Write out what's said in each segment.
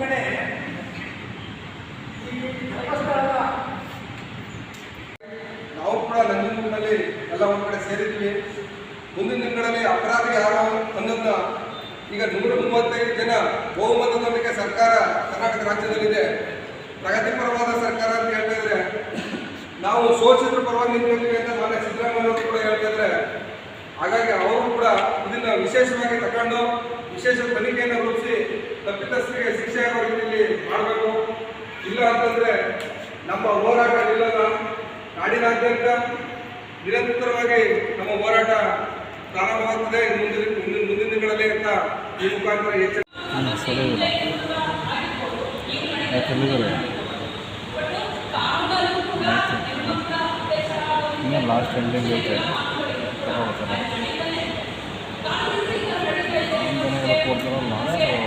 ಕಡೆ ನಾವು ಕೂಡ ನಂಜನಗೂಡಿನಲ್ಲಿ ಎಲ್ಲ ಒಂದು ಕಡೆ ಸೇರಿದ್ವಿ. ಮುಂದಿನ ದಿನಗಳಲ್ಲಿ ಅಪರಾಧ ಯಾರು ಅನ್ನೋದನ್ನ ಈಗ ನೂರ ಮೂವತ್ತೈದು ಜನ ಬಹುಮತದೊಂದಿಗೆ ಸರ್ಕಾರ ಕರ್ನಾಟಕ ರಾಜ್ಯದಲ್ಲಿದೆ. ಪ್ರಗತಿಪರವಾದ ಸರ್ಕಾರ ಅಂತ ಹೇಳ್ತಾ ಇದ್ರೆ, ನಾವು ಶೋಷಿತರ ಪರವಾಗಿ ನಿಂತಿದ್ದೀವಿ ಅಂತ ಮಾನ್ಯ ಸಿದ್ದರಾಮಯ್ಯ ಕೂಡ ಹೇಳ್ತಾ ಇದ್ರೆ, ಹಾಗಾಗಿ ಅವರು ಕೂಡ ಇದನ್ನ ವಿಶೇಷವಾಗಿ ತಗೊಂಡು ವಿಶೇಷ ತನಿಖೆಯನ್ನು ರೂಪಿಸಿ ತಪ್ಪಿತಸ್ಥರಿಗೆ ಶಿಕ್ಷೆ ಆಗೋ ರೀತಿಯಲ್ಲಿ ಮಾಡಬೇಕು. ಇಲ್ಲ ಅಂತಂದ್ರೆ ನಮ್ಮ ಹೋರಾಟ ನಿಲ್ಲದ ನಾಡಿನಾದ್ಯಂತ ನಿರಂತರವಾಗಿ ನಮ್ಮ ಹೋರಾಟ ಪ್ರಾರಂಭವಾಗ್ತದೆ ಮುಂದಿನ ಮುಂದಿನ ದಿನಗಳಲ್ಲಿ ಅಂತ ಈ ಮುಖಾಂತರ ಎಚ್ಚರಿಕೆ ಲಾಸ್ಟ್ ಎಂಡಿಂಗ್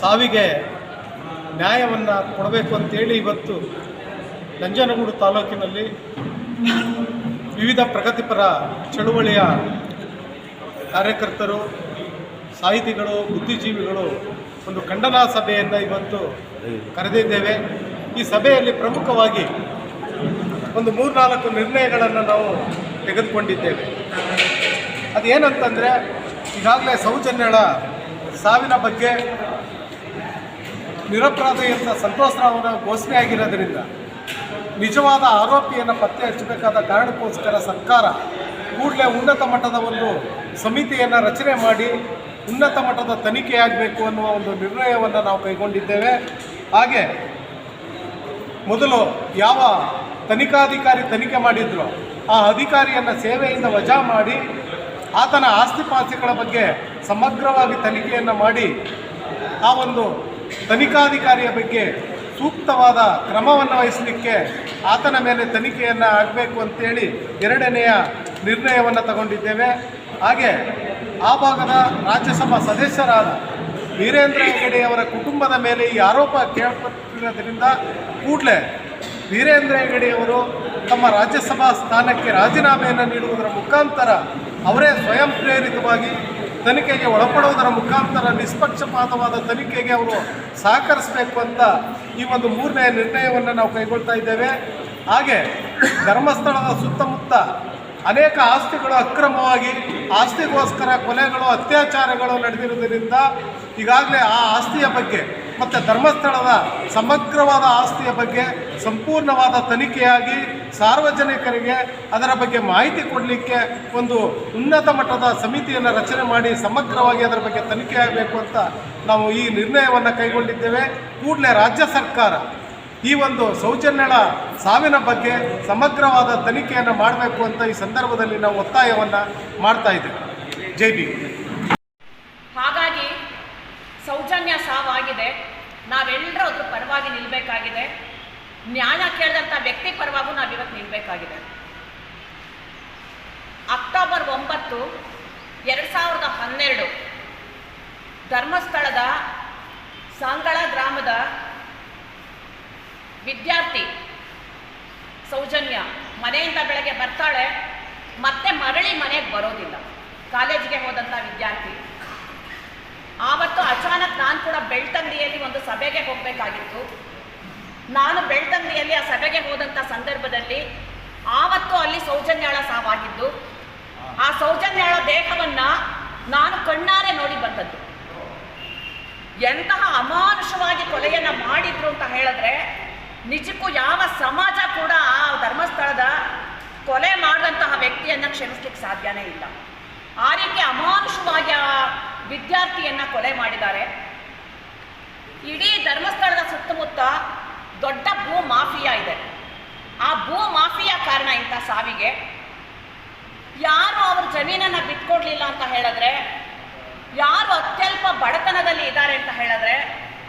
ಸಾವಿಗೆ ನ್ಯಾಯವನ್ನು ಕೊಡಬೇಕು ಅಂತೇಳಿ ಇವತ್ತು ನಂಜನಗೂಡು ತಾಲೂಕಿನಲ್ಲಿ ವಿವಿಧ ಪ್ರಗತಿಪರ ಚಳುವಳಿಯ ಕಾರ್ಯಕರ್ತರು, ಸಾಹಿತಿಗಳು, ಬುದ್ಧಿಜೀವಿಗಳು ಒಂದು ಖಂಡನಾ ಸಭೆಯನ್ನು ಇವತ್ತು ಕರೆದಿದ್ದೇವೆ. ಈ ಸಭೆಯಲ್ಲಿ ಪ್ರಮುಖವಾಗಿ ಒಂದು ಮೂರ್ನಾಲ್ಕು ನಿರ್ಣಯಗಳನ್ನು ನಾವು ತೆಗೆದುಕೊಂಡಿದ್ದೇವೆ. ಅದೇನಂತಂದರೆ ಈಗಾಗಲೇ ಸೌಜನ್ಯಳ ಸಾವಿನ ಬಗ್ಗೆ ನಿರಪರಾಧಿ ಅಂತ ಸಂತೋಷ್ ರಾವ್ನ ಘೋಷಣೆ ಆಗಿರೋದ್ರಿಂದ ನಿಜವಾದ ಆರೋಪಿಯನ್ನು ಪತ್ತೆ ಹಚ್ಚಬೇಕಾದ ಕಾರಣಕ್ಕೋಸ್ಕರ ಸರ್ಕಾರ ಕೂಡಲೇ ಉನ್ನತ ಮಟ್ಟದ ಒಂದು ಸಮಿತಿಯನ್ನು ರಚನೆ ಮಾಡಿ ಉನ್ನತ ಮಟ್ಟದ ತನಿಖೆಯಾಗಬೇಕು ಅನ್ನುವ ಒಂದು ನಿರ್ಣಯವನ್ನು ನಾವು ಕೈಗೊಂಡಿದ್ದೇವೆ. ಹಾಗೆ ಮೊದಲು ಯಾವ ತನಿಖಾಧಿಕಾರಿ ತನಿಖೆ ಮಾಡಿದ್ರು ಆ ಅಧಿಕಾರಿಯನ್ನು ಸೇವೆಯಿಂದ ವಜಾ ಮಾಡಿ ಆತನ ಆಸ್ತಿಪಾಸ್ತಿಗಳ ಬಗ್ಗೆ ಸಮಗ್ರವಾಗಿ ತನಿಖೆಯನ್ನು ಮಾಡಿ ಆ ಒಂದು ತನಿಖಾಧಿಕಾರಿಯ ಬಗ್ಗೆ ಸೂಕ್ತವಾದ ಕ್ರಮವನ್ನು ವಹಿಸಲಿಕ್ಕೆ ಆತನ ಮೇಲೆ ತನಿಖೆಯನ್ನು ಆಗಬೇಕು ಅಂತೇಳಿ ಎರಡನೆಯ ನಿರ್ಣಯವನ್ನು ತಗೊಂಡಿದ್ದೇವೆ. ಹಾಗೆ ಆ ಭಾಗದ ರಾಜ್ಯಸಭಾ ಸದಸ್ಯರಾದ ವೀರೇಂದ್ರ ಹೆಗಡೆಯವರ ಕುಟುಂಬದ ಮೇಲೆ ಈ ಆರೋಪ ಕೇಳಪಟ್ಟಿರೋದ್ರಿಂದ ಕೂಡಲೇ ವೀರೇಂದ್ರ ಹೆಗಡೆಯವರು ತಮ್ಮ ರಾಜ್ಯಸಭಾ ಸ್ಥಾನಕ್ಕೆ ರಾಜೀನಾಮೆಯನ್ನು ನೀಡುವುದರ ಮುಖಾಂತರ ಅವರೇ ಸ್ವಯಂ ಪ್ರೇರಿತವಾಗಿ ತನಿಖೆಗೆ ಒಳಪಡುವುದರ ಮುಖಾಂತರ ನಿಷ್ಪಕ್ಷಪಾತವಾದ ತನಿಖೆಗೆ ಅವರು ಸಹಕರಿಸಬೇಕು ಅಂತ ಈ ಒಂದು ಮೂರನೇ ನಿರ್ಣಯವನ್ನು ನಾವು ಕೈಗೊಳ್ತಾ ಇದ್ದೇವೆ. ಹಾಗೆ ಧರ್ಮಸ್ಥಳದ ಸುತ್ತಮುತ್ತ ಅನೇಕ ಆಸ್ತಿಗಳು ಅಕ್ರಮವಾಗಿ, ಆಸ್ತಿಗೋಸ್ಕರ ಕೊಲೆಗಳು, ಅತ್ಯಾಚಾರಗಳು ನಡೆದಿರುವುದರಿಂದ ಈಗಾಗಲೇ ಆ ಆಸ್ತಿಯ ಬಗ್ಗೆ ಮತ್ತು ಧರ್ಮಸ್ಥಳದ ಸಮಗ್ರವಾದ ಆಸ್ತಿಯ ಬಗ್ಗೆ ಸಂಪೂರ್ಣವಾದ ತನಿಖೆಯಾಗಿ ಸಾರ್ವಜನಿಕರಿಗೆ ಅದರ ಬಗ್ಗೆ ಮಾಹಿತಿ ಕೊಡಲಿಕ್ಕೆ ಒಂದು ಉನ್ನತ ಮಟ್ಟದ ಸಮಿತಿಯನ್ನು ರಚನೆ ಮಾಡಿ ಸಮಗ್ರವಾಗಿ ಅದರ ಬಗ್ಗೆ ತನಿಖೆ ಆಗಬೇಕು ಅಂತ ನಾವು ಈ ನಿರ್ಣಯವನ್ನು ಕೈಗೊಂಡಿದ್ದೇವೆ. ಕೂಡಲೇ ರಾಜ್ಯ ಸರ್ಕಾರ ಈ ಒಂದು ಸೌಜನ್ಯಳ ಸಾವಿನ ಬಗ್ಗೆ ಸಮಗ್ರವಾದ ತನಿಖೆಯನ್ನು ಮಾಡಬೇಕು ಅಂತ ಈ ಸಂದರ್ಭದಲ್ಲಿ ನಾವು ಒತ್ತಾಯವನ್ನು ಮಾಡ್ತಾ ಇದ್ದೇವೆ. ಜೈ ಬಿ ಹಾಗಾಗಿ ಸೌಜನ್ಯ ಸಾವಾಗಿದೆ ನಾವೆಲ್ಲರೂ ಅದ್ರ ಪರವಾಗಿ ನಿಲ್ಲಬೇಕಾಗಿದೆ ನ್ಯಾಯ ಕೇಳಿದಂಥ ವ್ಯಕ್ತಿ ಪರವಾಗೂ ನಾವಿವತ್ತು ನಿಲ್ಲಬೇಕಾಗಿದೆ ಅಕ್ಟೋಬರ್ ಒಂಬತ್ತು, ಎರಡು ಸಾವಿರದ ಹನ್ನೆರಡು, ಧರ್ಮಸ್ಥಳದ ಸಾಂಗಳ ಗ್ರಾಮದ ವಿದ್ಯಾರ್ಥಿ ಸೌಜನ್ಯ ಮನೆಯಿಂದ ಬೆಳಗ್ಗೆ ಬರ್ತಾಳೆ, ಮತ್ತೆ ಮರಳಿ ಮನೆಗೆ ಬರೋದಿಲ್ಲ. ಕಾಲೇಜಿಗೆ ಹೋದಂಥ ವಿದ್ಯಾರ್ಥಿ. ಆವತ್ತು ಅಚಾನಕ್ ನಾನು ಕೂಡ ಬೆಳ್ತಂಗಡಿಯಲ್ಲಿ ಒಂದು ಸಭೆಗೆ ಹೋಗಬೇಕಾಗಿತ್ತು. ನಾನು ಬೆಳ್ತಂಗಡಿಯಲ್ಲಿ ಆ ಸಭೆಗೆ ಹೋದಂಥ ಸಂದರ್ಭದಲ್ಲಿ ಆವತ್ತು ಅಲ್ಲಿ ಸೌಜನ್ಯಾಳ ಸಾವಾಗಿದ್ದು. ಆ ಸೌಜನ್ಯಾಳ ದೇಹವನ್ನ ನಾನು ಕಣ್ಣಾರೆ ನೋಡಿ ಬಂದದ್ದು. ಎಂತಹ ಅಮಾನುಷವಾಗಿ ಕೊಲೆಯನ್ನ ಮಾಡಿದ್ರು ಅಂತ ಹೇಳಿದ್ರೆ ನಿಜಕ್ಕೂ ಯಾವ ಸಮಾಜ ಕೂಡ ಆ ಧರ್ಮಸ್ಥಳದ ಕೊಲೆ ಮಾಡಿದಂತಹ ವ್ಯಕ್ತಿಯನ್ನ ಕ್ಷಮಿಸ್ಲಿಕ್ಕೆ ಸಾಧ್ಯನೇ ಇಲ್ಲ. ಆ ರೀತಿ ಅಮಾನುಷವಾಗಿ ಆ ವಿದ್ಯಾರ್ಥಿಯನ್ನ ಕೊಲೆ ಮಾಡಿದ್ದಾರೆ. ಇಡೀ ಧರ್ಮಸ್ಥಳದ ಸುತ್ತಮುತ್ತ ದೊಡ್ಡ ಭೂ ಮಾಫಿಯಾ ಇದೆ. ಆ ಭೂ ಮಾಫಿಯಾ ಕಾರಣ ಇಂಥ ಸಾವಿಗೆ. ಯಾರು ಅವ್ರ ಜಮೀನನ್ನ ಬಿಟ್ಕೊಡ್ಲಿಲ್ಲ ಅಂತ ಹೇಳಿದ್ರೆ, ಯಾರು ಅತ್ಯಲ್ಪ ಬಡತನದಲ್ಲಿ ಇದ್ದಾರೆ ಅಂತ ಹೇಳಿದ್ರೆ,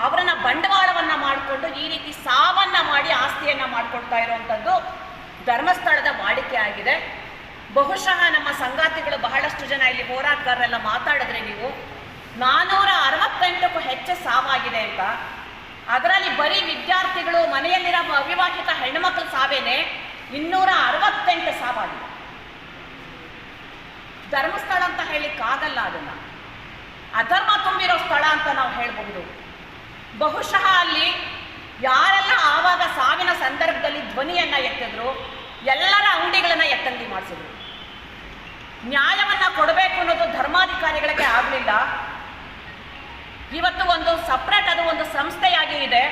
ಅವರನ್ನ ಬಂಡವಾಳವನ್ನ ಮಾಡಿಕೊಂಡು ಈ ರೀತಿ ಸಾವನ್ನ ಮಾಡಿ ಆಸ್ತಿಯನ್ನ ಮಾಡ್ಕೊಡ್ತಾ ಇರುವಂಥದ್ದು ಧರ್ಮಸ್ಥಳದ ವಾಡಿಕೆ ಆಗಿದೆ. ಬಹುಶಃ ನಮ್ಮ ಸಂಗಾತಿಗಳು ಬಹಳಷ್ಟು ಜನ ಇಲ್ಲಿ ಹೋರಾಟಗಾರರೆಲ್ಲ ಮಾತಾಡಿದ್ರೆ ನೀವು ನಾನೂರ ಅರವತ್ತೆಂಟಕ್ಕೂ ಹೆಚ್ಚು ಸಾವಾಗಿದೆ ಅಂತ. ಅದರಲ್ಲಿ ಬರೀ ವಿದ್ಯಾರ್ಥಿಗಳು, ಮನೆಯಲ್ಲಿರೋ ಅವಿವಾಹಿತ ಹೆಣ್ಣುಮಕ್ಕಳು ಸಾವೇನೆ ಇನ್ನೂರ ಅರವತ್ತೆಂಟು ಸಾವಾಗಿದೆ. ಧರ್ಮಸ್ಥಳ ಅಂತ ಹೇಳಿಕ್ಕಾಗಲ್ಲ ಅದನ್ನ. ಅಧರ್ಮ ತುಂಬಿರೋ ಸ್ಥಳ ಅಂತ ನಾವು ಹೇಳಬಹುದು. ಬಹುಶಃ ಅಲ್ಲಿ ಯಾರೆಲ್ಲ ಆವಾಗ ಸಾವಿನ ಸಂದರ್ಭದಲ್ಲಿ ಧ್ವನಿಯನ್ನ ಎತ್ತಿದ್ರು, ಎಲ್ಲರ ಅಂಗಡಿಗಳನ್ನ ಎತ್ತಂಗಿ ಮಾಡಿಸಿದ್ರು. ನ್ಯಾಯವನ್ನ ಕೊಡಬೇಕು ಅನ್ನೋದು ಧರ್ಮಾಧಿಕಾರಿಗಳಿಗೆ ಆಗಲಿಲ್ಲ. ಇವತ್ತು ಒಂದು ಸಪ್ರೇಟ್ ಅದು ಒಂದು ಸಂಸ್ಥೆಯಾಗಿ ಇದೆ.